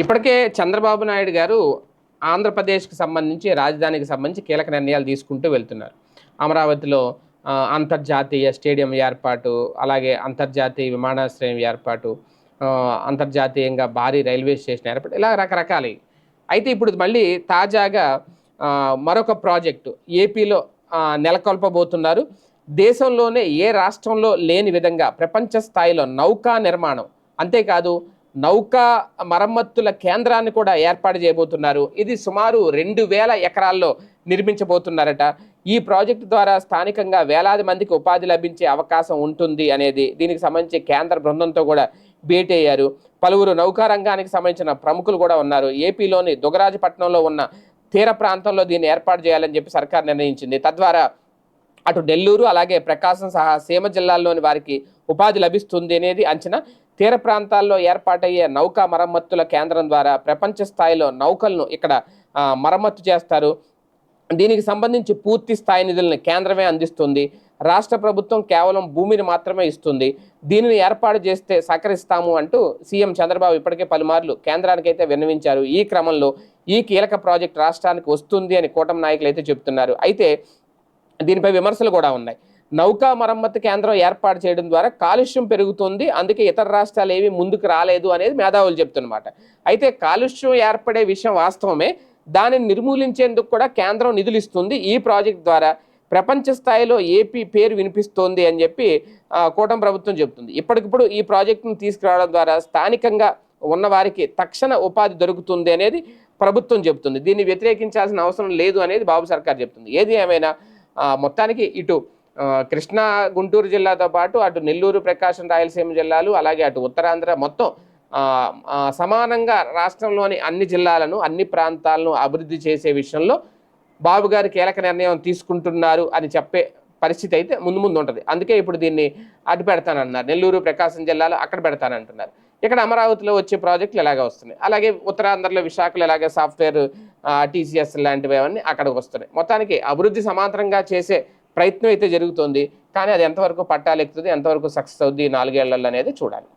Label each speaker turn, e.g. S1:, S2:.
S1: ఇప్పటికే చంద్రబాబు నాయుడు గారు ఆంధ్రప్రదేశ్కి సంబంధించి రాజధానికి సంబంధించి కీలక నిర్ణయాలు తీసుకుంటూ వెళ్తున్నారు. అమరావతిలో అంతర్జాతీయ స్టేడియం ఏర్పాటు అలాగే అంతర్జాతీయ విమానాశ్రయం ఏర్పాటు అంతర్జాతీయంగా భారీ రైల్వే స్టేషన్ ఏర్పాటు ఇలా రకరకాలు. అయితే ఇప్పుడు మళ్ళీ తాజాగా మరొక ప్రాజెక్టు ఏపీలో నెలకొల్పబోతున్నారు. దేశంలోనే ఏ రాష్ట్రంలో లేని విధంగా ప్రపంచ స్థాయిలో నౌకా నిర్మాణం అంతేకాదు నౌకా మరమ్మతుల కేంద్రాన్ని కూడా ఏర్పాటు చేయబోతున్నారు. ఇది సుమారు రెండు వేల ఎకరాల్లో నిర్మించబోతున్నారట. ఈ ప్రాజెక్టు ద్వారా స్థానికంగా వేలాది మందికి ఉపాధి లభించే అవకాశం ఉంటుంది అనేది దీనికి సంబంధించి కేంద్ర బృందంతో కూడా భేటీ అయ్యారు. పలువురు నౌకా రంగానికి సంబంధించిన ప్రముఖులు కూడా ఉన్నారు. ఏపీలోని దుగరాజపట్నంలో ఉన్న తీర ప్రాంతంలో దీన్ని ఏర్పాటు చేయాలని చెప్పి సర్కార్ నిర్ణయించింది. తద్వారా అటు నెల్లూరు అలాగే ప్రకాశం సహా సీమ జిల్లాల్లోని వారికి ఉపాధి లభిస్తుంది అనేది అంచనా. తీర ప్రాంతాల్లో ఏర్పాటయ్యే నౌకా మరమ్మతుల కేంద్రం ద్వారా ప్రపంచ స్థాయిలో నౌకలను ఇక్కడ మరమ్మతు చేస్తారు. దీనికి సంబంధించి పూర్తి స్థాయి నిధులను కేంద్రమే అందిస్తుంది. రాష్ట్ర ప్రభుత్వం కేవలం భూమిని మాత్రమే ఇస్తుంది. దీనిని ఏర్పాటు చేస్తే సహకరిస్తాము అంటూ సీఎం చంద్రబాబు ఇప్పటికే పలుమార్లు కేంద్రానికి అయితే విన్నవించారు. ఈ క్రమంలో ఈ కీలక ప్రాజెక్ట్ రాష్ట్రానికి వస్తుంది అని కూటమి నాయకులు అయితే చెబుతున్నారు. అయితే దీనిపై విమర్శలు కూడా ఉన్నాయి. నౌకా మరమ్మతు కేంద్రం ఏర్పాటు చేయడం ద్వారా కాలుష్యం పెరుగుతుంది. అందుకే ఇతర రాష్ట్రాలు ఏవి ముందుకు రాలేదు అనేది మేధావులు చెప్తున్నమాట. అయితే కాలుష్యం ఏర్పడే విషయం వాస్తవమే. దానిని నిర్మూలించేందుకు కూడా కేంద్రం నిధులు ఇస్తుంది. ఈ ప్రాజెక్ట్ ద్వారా ప్రపంచ స్థాయిలో ఏపీ పేరు వినిపిస్తోంది అని చెప్పి కూటమి ప్రభుత్వం చెబుతుంది. ఇప్పటికిప్పుడు ఈ ప్రాజెక్టును తీసుకురావడం ద్వారా స్థానికంగా ఉన్నవారికి తక్షణ ఉపాధి దొరుకుతుంది అనేది ప్రభుత్వం చెబుతుంది. దీన్ని వ్యతిరేకించాల్సిన అవసరం లేదు అనేది బాబు సర్కార్ చెబుతుంది. ఏది ఏమైనా మొత్తానికి ఇటు కృష్ణా గుంటూరు జిల్లాతో పాటు అటు నెల్లూరు ప్రకాశం రాయలసీమ జిల్లాలు అలాగే అటు ఉత్తరాంధ్ర మొత్తం సమానంగా రాష్ట్రంలోని అన్ని జిల్లాలను అన్ని ప్రాంతాలను అభివృద్ధి చేసే విషయంలో బాబు గారు కీలక నిర్ణయం తీసుకుంటున్నారు అని చెప్పే పరిస్థితి అయితే ముందు ముందు ఉంటుంది. అందుకే ఇప్పుడు దీన్ని అటు పెడతానన్నారు నెల్లూరు ప్రకాశం జిల్లాలో అక్కడ పెడతానంటున్నారు. ఇక్కడ అమరావతిలో వచ్చే ప్రాజెక్టులు ఇలాగే వస్తున్నాయి? అలాగే ఉత్తరాంధ్రలో విశాఖలో ఎలాగే సాఫ్ట్వేర్ టీసీఎస్ లాంటివి అవన్నీ అక్కడికి వస్తున్నాయి. మొత్తానికి అభివృద్ధి సమాంతరంగా చేసే ప్రయత్నం అయితే జరుగుతుంది. కానీ అది ఎంతవరకు పట్టాలెక్కుతుంది ఎంతవరకు సక్సెస్ అవుద్ది నాలుగేళ్ళలో అనేది చూడాలి.